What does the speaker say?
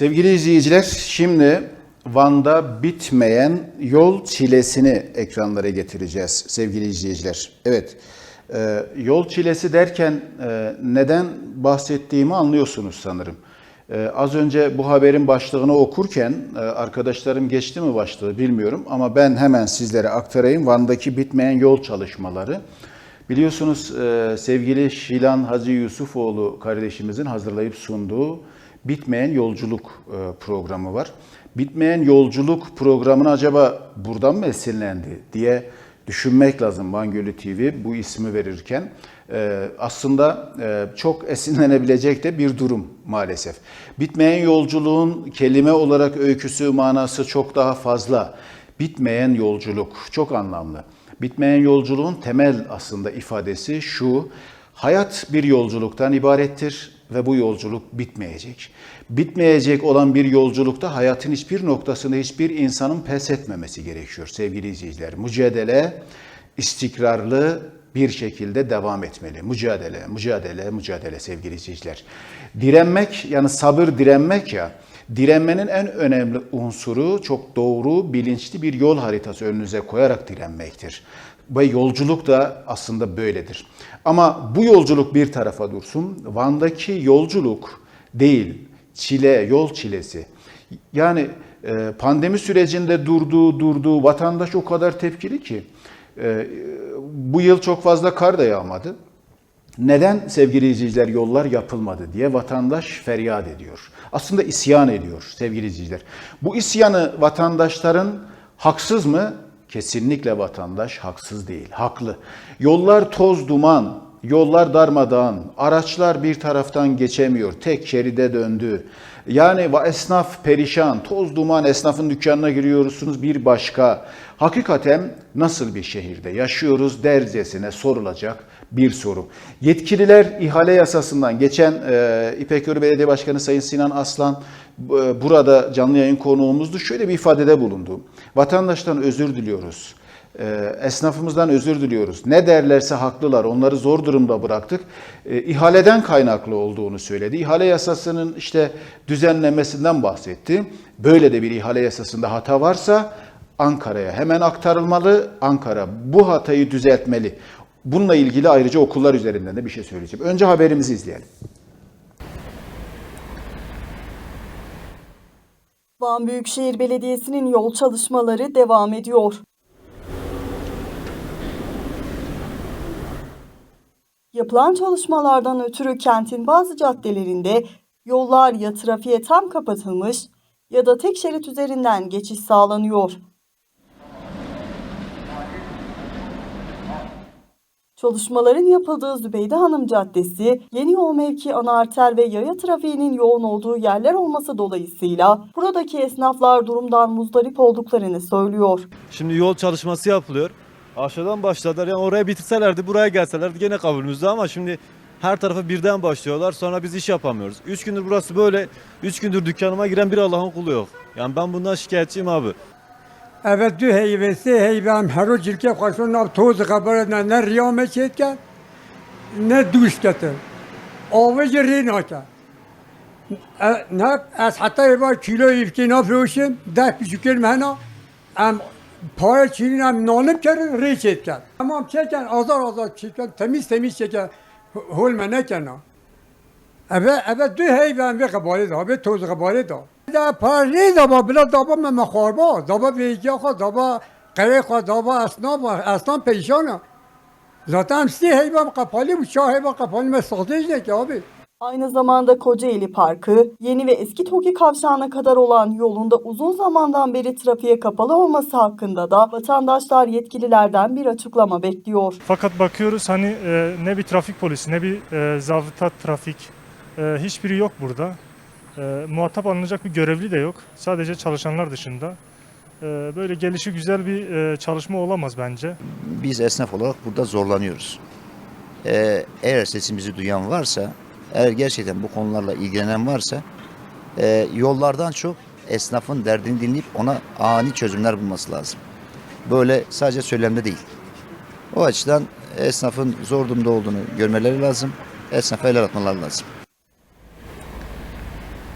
Sevgili izleyiciler, şimdi Van'da bitmeyen yol çilesini ekranlara getireceğiz sevgili izleyiciler. Evet, e, yol çilesi derken e, neden bahsettiğimi anlıyorsunuz sanırım. E, az önce bu haberin başlığını okurken e, arkadaşlarım geçti mi başlığı bilmiyorum ama ben hemen sizlere aktarayım. Van'daki bitmeyen yol çalışmaları. Biliyorsunuz e, sevgili Şilan Hacı Yusufoğlu kardeşimizin hazırlayıp sunduğu Bitmeyen Yolculuk e, programı var. Bitmeyen Yolculuk programını acaba buradan mı esinlendi diye düşünmek lazım Van Gölü TV bu ismi verirken. E, aslında çok esinlenebilecek de bir durum maalesef. Bitmeyen yolculuğun kelime olarak öyküsü, manası çok daha fazla. Bitmeyen yolculuk çok anlamlı. Bitmeyen yolculuğun temel aslında ifadesi şu. Hayat bir yolculuktan ibarettir ve bu yolculuk bitmeyecek. Bitmeyecek olan bir yolculukta hayatın hiçbir noktasında hiçbir insanın pes etmemesi gerekiyor sevgili izleyiciler. Mücadele istikrarlı bir şekilde devam etmeli. Mücadele, mücadele, mücadele sevgili izleyiciler. Direnmek yani sabır direnmek ya Direnmenin en önemli unsuru çok doğru, bilinçli bir yol haritası önünüze koyarak direnmektir. Ve yolculuk da aslında böyledir. Ama bu yolculuk bir tarafa dursun. Van'daki yolculuk değil, çile, yol çilesi. Yani e, pandemi sürecinde durduğu durduğu vatandaş o kadar tepkili ki e, bu yıl çok fazla kar da yağmadı. Neden sevgili izleyiciler yollar yapılmadı diye vatandaş feryat ediyor. Aslında isyan ediyor sevgili izleyiciler. Bu isyanı vatandaşların haksız mı? Kesinlikle vatandaş haksız değil, haklı. Yollar toz duman, yollar darmadağın, araçlar bir taraftan geçemiyor, tek şeride döndü. Yani esnaf perişan, toz duman esnafın dükkanına giriyorsunuz bir başka. Hakikaten nasıl bir şehirde yaşıyoruz dercesine sorulacak bir soru. Yetkililer ihale yasasından geçen e, İpekköy Belediye Başkanı Sayın Sinan Aslan e, burada canlı yayın konuğumuzdu. Şöyle bir ifadede bulundu. Vatandaştan özür diliyoruz. E, esnafımızdan özür diliyoruz. Ne derlerse haklılar. Onları zor durumda bıraktık. E, ihaleden kaynaklı olduğunu söyledi. İhale yasasının işte düzenlemesinden bahsetti. Böyle de bir ihale yasasında hata varsa Ankara'ya hemen aktarılmalı. Ankara bu hatayı düzeltmeli. Bununla ilgili ayrıca okullar üzerinden de bir şey söyleyeceğim. Önce haberimizi izleyelim. Van Büyükşehir Belediyesi'nin yol çalışmaları devam ediyor. Yapılan çalışmalardan ötürü kentin bazı caddelerinde yollar ya trafiğe tam kapatılmış ya da tek şerit üzerinden geçiş sağlanıyor. Çalışmaların yapıldığı Zübeyde Hanım Caddesi, Yeni Yol Mevki ana arter ve yaya trafiğinin yoğun olduğu yerler olması dolayısıyla buradaki esnaflar durumdan muzdarip olduklarını söylüyor. Şimdi yol çalışması yapılıyor. Aşağıdan başladılar. Yani oraya bitirselerdi, buraya gelselerdi gene kabulümüzdü ama şimdi her tarafa birden başlıyorlar. Sonra biz iş yapamıyoruz. Üç gündür burası böyle. Üç gündür dükkanıma giren bir Allah'ın kulu yok. Yani ben bundan şikayetçiyim abi. Evet دو هی سه هی هم هر رو جلکه خوشون ناب توز خبر نه نه ریامه چید کرد نه دوش کتر آوج ری نکرد اه، نه از حتی با کیلو ایفکی نفروشیم ده پیشکل مهنا ام پای چینین هم نانم کرد ری چید کرد اما هم کرد آزار آزار چید کرد تمیز تمیز کرد هول منه کنه اوه اوه دو هی به به قباله دا به توز قباله دا دا پاری دا با بلا دا با من مخاربا دا با ویجا خوا دا با قره خوا دا با اسناب اسناب پیشانا zaten سی هی با قپالی و شاه هی با قپالی من سازش نه که abi. Aynı zamanda Kocaeli Parkı, yeni ve eski TOKİ kavşağına kadar olan yolunda uzun zamandan beri trafiğe kapalı olması hakkında da vatandaşlar yetkililerden bir açıklama bekliyor. Fakat bakıyoruz hani e, ne bir trafik polisi ne bir e, zabıta trafik e, hiçbiri yok burada. E, muhatap alınacak bir görevli de yok. Sadece çalışanlar dışında. E, böyle gelişi güzel bir e, çalışma olamaz bence. biz esnaf olarak burada zorlanıyoruz. Ee, eğer sesimizi duyan varsa, eğer gerçekten bu konularla ilgilenen varsa, e, yollardan çok esnafın derdini dinleyip ona ani çözümler bulması lazım. Böyle sadece söylemde değil. O açıdan esnafın zor durumda olduğunu görmeleri lazım. Esnafa el atmaları lazım.